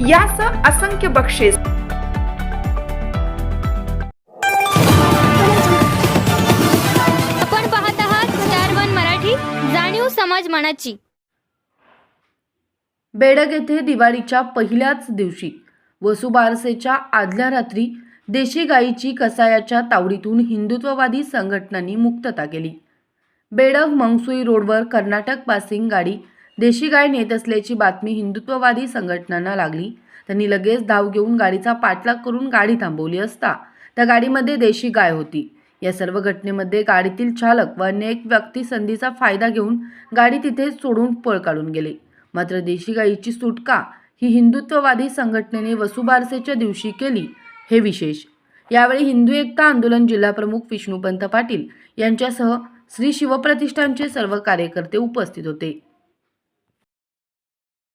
यासह असंख्य बक्षीस. आपण पाहत आहात स्टार वन मराठी जाणीव समाज मनाची. बेडग येथे दिवाळीच्या पहिल्याच दिवशी वसुबारसेच्या आदल्या रात्री देशी गायीची कसायाच्या तावडीतून हिंदुत्ववादी संघटनांनी मुक्तता केली. बेडग मंगसुई रोडवर कर्नाटक पासिंग गाडी देशी गाय नेत असल्याची बातमी हिंदुत्ववादी संघटनांना लागली. त्यांनी लगेच धाव घेऊन गाडीचा पाठलाग करून गाडी थांबवली असता. त्या गाडीमध्ये देशी गाय होती. या सर्व घटनेमध्ये गाडीतील चालक व अन्य एक व्यक्ती संधीचा फायदा घेऊन गाडी तिथे सोडून पळ काढून गेले. मात्र देशी गायीची सुटका ही हिंदुत्ववादी संघटनेने वसुबारसेच्या दिवशी केली हे विशेष. यावेळी हिंदू एकता आंदोलन जिल्हाप्रमुख विष्णुपंत पाटील यांच्यासह श्री शिवप्रतिष्ठानचे सर्व कार्यकर्ते उपस्थित होते.